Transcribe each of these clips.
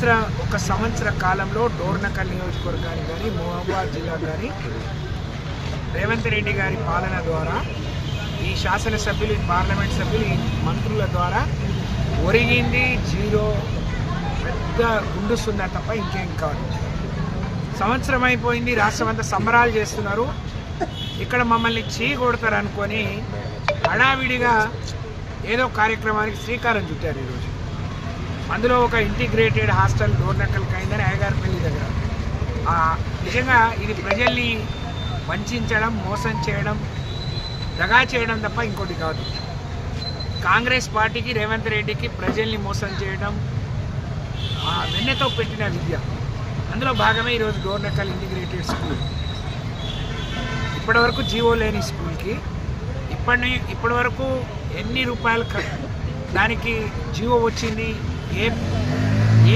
సంవత్సర ఒక సంవత్సర కాలంలో డోర్నకల్ నియోజకవర్గానికి కానీ మహబూబాద్ జిల్లా కానీ రేవంత్ రెడ్డి గారి పాలన ద్వారా ఈ శాసనసభ్యులు ఈ పార్లమెంట్ సభ్యులు ఈ మంత్రుల ద్వారా ఒరిగింది జీరో పెద్ద గుండు సున్నా తప్ప ఇంకేం కాదు. సంవత్సరం అయిపోయింది రాష్ట్రం అంతా సంబరాలు చేస్తున్నారు. ఇక్కడ మమ్మల్ని చీ కొడతారు అనుకొని హడావిడిగా ఏదో కార్యక్రమానికి శ్రీకారం చుట్టారు ఈరోజు. అందులో ఒక ఇంటిగ్రేటెడ్ హాస్టల్ డోర్నకల్కి అయిందని అయ్యగారిపల్లి దగ్గర. నిజంగా ఇది ప్రజల్ని వంచడం మోసం చేయడం దగా చేయడం తప్ప ఇంకోటి కాదు. కాంగ్రెస్ పార్టీకి రేవంత్ రెడ్డికి ప్రజల్ని మోసం చేయడం వెన్నెతో పెట్టిన విద్య. అందులో భాగమే ఈరోజు డోర్నకల్ ఇంటిగ్రేటెడ్ స్కూల్. ఇప్పటివరకు జీవో లేని స్కూల్కి. ఇప్పటి ఇప్పటి వరకు ఎన్ని రూపాయలు దానికి జీవో వచ్చింది? ఏ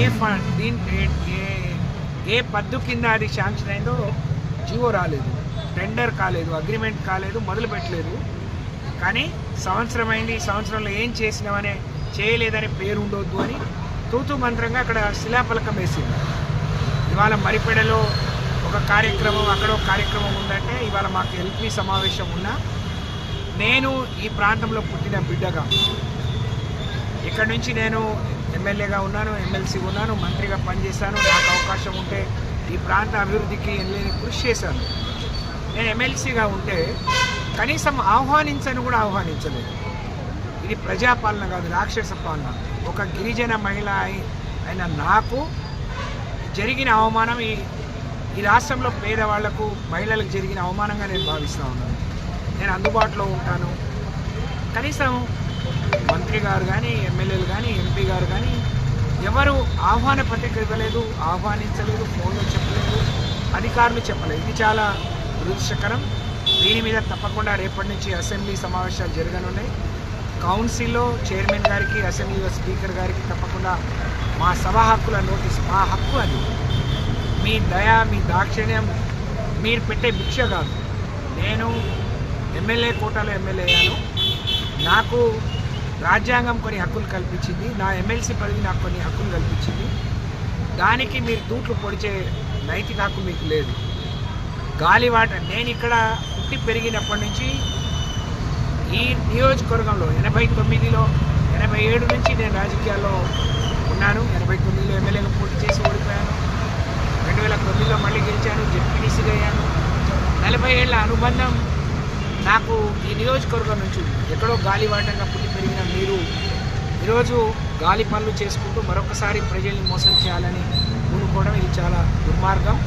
ఏ ఫండ్ దీని ఏ- ఏ- ఏ పద్దు కింద అది శాంక్షన్ అయిందో జీవో రాలేదు. టెండర్ కాలేదు అగ్రిమెంట్ కాలేదు మొదలు పెట్టలేదు. కానీ సంవత్సరం అయింది ఈ సంవత్సరంలో ఏం చేసినామనే చేయలేదని పేరు ఉండొద్దు అని తూతు మంత్రంగా అక్కడ శిలాఫలకం వేసింది. ఇవాళ మరిపెడలో ఒక కార్యక్రమం అక్కడ ఒక కార్యక్రమం ఉందంటే ఇవాళ మాకు ఎల్పీ సమావేశం ఉన్నా నేను ఈ ప్రాంతంలో పుట్టిన బిడ్డగా. ఇక్కడ నుంచి నేను ఎమ్మెల్యేగా ఉన్నాను ఎమ్మెల్సీ ఉన్నాను మంత్రిగా పనిచేశాను. నాకు అవకాశం ఉంటే ఈ ప్రాంత అభివృద్ధికి వెళ్ళని కృషి చేశాను. నేను ఎమ్మెల్సీగా ఉంటే కనీసం ఆహ్వానించను కూడా ఆహ్వానించలేదు. ఇది ప్రజాపాలన కాదు రాక్షస పాలన. ఒక గిరిజన మహిళ అయి- అయిన నాకు జరిగిన అవమానం ఈ ఈ రాష్ట్రంలో పేదవాళ్ళకు మహిళలకు జరిగిన అవమానంగా నేను భావిస్తూ ఉన్నాను. నేను అందుబాటులో ఉంటాను. కనీసం మంత్రి గారు కానీ ఎమ్మెల్యేలు కానీ ఎంపీ గారు కానీ ఎవరు ఆహ్వాన పత్రిక ఇవ్వలేదు ఆహ్వానించలేదు ఫోన్లో చెప్పలేదు అధికారులు చెప్పలేదు. ఇది చాలా దురదృష్టకరం. దీని మీద తప్పకుండా రేపటి నుంచి అసెంబ్లీ సమావేశాలు జరగనున్నాయి. కౌన్సిల్లో చైర్మన్ గారికి అసెంబ్లీలో స్పీకర్ గారికి తప్పకుండా మా సభా హక్కుల నోటీస్ మా హక్కు అది. మీ దయ మీ దాక్షిణ్యం మీరు పెట్టే భిక్ష కాదు. నేను ఎమ్మెల్యే కోటాలో ఎమ్మెల్యే అయ్యాను. నాకు రాజ్యాంగం కొన్ని హక్కులు కల్పించింది. నా ఎమ్మెల్సీ పదవి నాకు కొన్ని హక్కులు కల్పించింది. దానికి మీరు తూట్లు పొడిచే నైతిక హక్కు మీకు లేదు. గాలివాట నేను ఇక్కడ పుట్టి పెరిగినప్పటి నుంచి ఈ నియోజకవర్గంలో ఎనభై తొమ్మిదిలో ఎనభై ఏడు నుంచి నేను రాజకీయాల్లో ఉన్నాను. ఎనభై తొమ్మిదిలో ఎమ్మెల్యేగా పోటీ చేసి ఓడిపోయాను. రెండు వేల తొమ్మిదిలో మళ్ళీ గెలిచాను. జెడ్పీడీసీగా అయ్యాను. నలభై ఏళ్ళ అనుబంధం నాకు ఈ నియోజకవర్గం నుంచి ఎక్కడో గాలివాటంగా పుట్టి పెరిగిన మీరు ఈరోజు గాలి పనులు చేసుకుంటూ మరొకసారి ప్రజల్ని మోసం చేయాలని పూనుకోవడం ఇది చాలా దుర్మార్గం.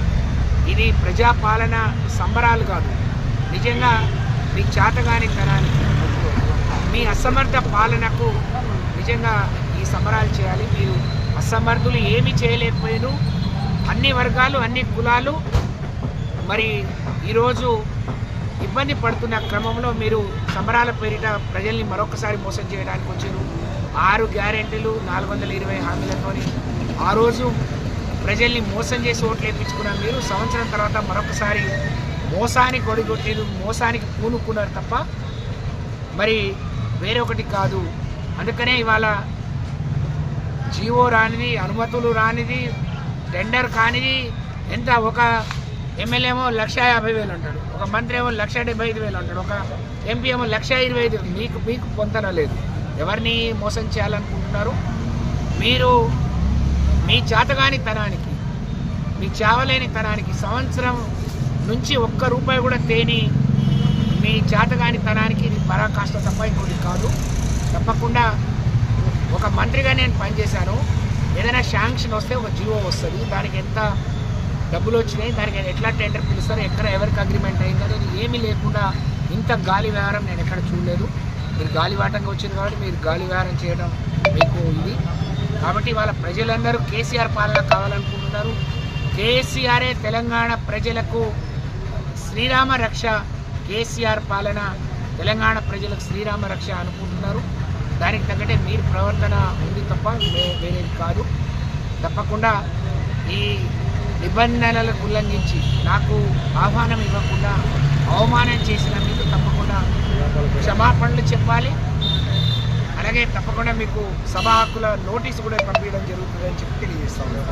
ఇది ప్రజాపాలన సంబరాలు కాదు. నిజంగా మీ చాతగాని తనానికి మీ అసమర్థ పాలనకు నిజంగా ఈ సంబరాలు చేయాలి. మీరు అసమర్థులు ఏమి చేయలేకపోయారు అన్ని వర్గాలు అన్ని కులాలు. మరి ఈరోజు ఇబ్బంది పడుతున్న క్రమంలో మీరు సంబరాల పేరిట ప్రజల్ని మరొకసారి మోసం చేయడానికి వచ్చారు. ఆరు గ్యారెంటీలు నాలుగు వందల ఇరవై హామీలతోని ఆ రోజు ప్రజల్ని మోసం చేసి ఓట్లు వేయించుకున్న మీరు సంవత్సరం తర్వాత మరొకసారి మోసానికి ఒడిగొట్టేది మోసానికి పూనుకున్నారు తప్ప మరి వేరొకటి కాదు. అందుకనే ఇవాళ జీవో రానిది అనుమతులు రానిది టెండర్ కానిది ఎంత ఒక ఎమ్మెల్యే ఏమో లక్ష యాభై వేలు ఉంటాడు ఒక మంత్రి ఏమో లక్ష డెబ్బై ఐదు వేలు ఉంటాడు ఒక ఎంపీ ఏమో లక్ష ఇరవై ఐదు మీకు మీకు పొంతన లేదు. ఎవరిని మోసం చేయాలనుకుంటున్నారు? మీరు మీ చేతగాని తనానికి మీ చావలేని తనానికి సంవత్సరం నుంచి ఒక్క రూపాయి కూడా తేని మీ చేతగాని తనానికి ఇది పరాకాష్ట తప్ప ఇంకోటి కాదు. తప్పకుండా ఒక మంత్రిగా నేను పనిచేశాను. ఏదైనా శాంక్షన్ వస్తే ఒక జీవో వస్తుంది. దానికి ఎంత డబ్బులు వచ్చినాయి దానికి ఎట్లా టెండర్ పిలుస్తారు ఎక్కడ ఎవరికి అగ్రిమెంట్ అయింది అనేది ఏమీ లేకుండా ఇంత గాలి వ్యవహారం నేను ఎక్కడ చూడలేదు. మీరు గాలివాటంగా వచ్చింది కాబట్టి మీరు గాలి వ్యవహారం చేయడం మీకు ఇది. కాబట్టి వాళ్ళ ప్రజలందరూ కేసీఆర్ పాలన కావాలనుకుంటున్నారు. కేసీఆరే తెలంగాణ ప్రజలకు శ్రీరామ రక్ష కేసీఆర్ పాలన తెలంగాణ ప్రజలకు శ్రీరామ రక్ష అనుకుంటున్నారు. దానికి తగ్గట్టే మీరు ప్రవర్తన ఉంది తప్ప వేరేది కాదు. తప్పకుండా ఈ నిబంధనలకు ఉల్లంఘించి నాకు ఆహ్వానం ఇవ్వకుండా అవమానం చేసిన మీకు తప్పకుండా క్షమాపణలు చెప్పాలి. అలాగే తప్పకుండా మీకు సభ హక్కుల నోటీసు కూడా పంపించడం జరుగుతుందని చెప్పి తెలియజేస్తాను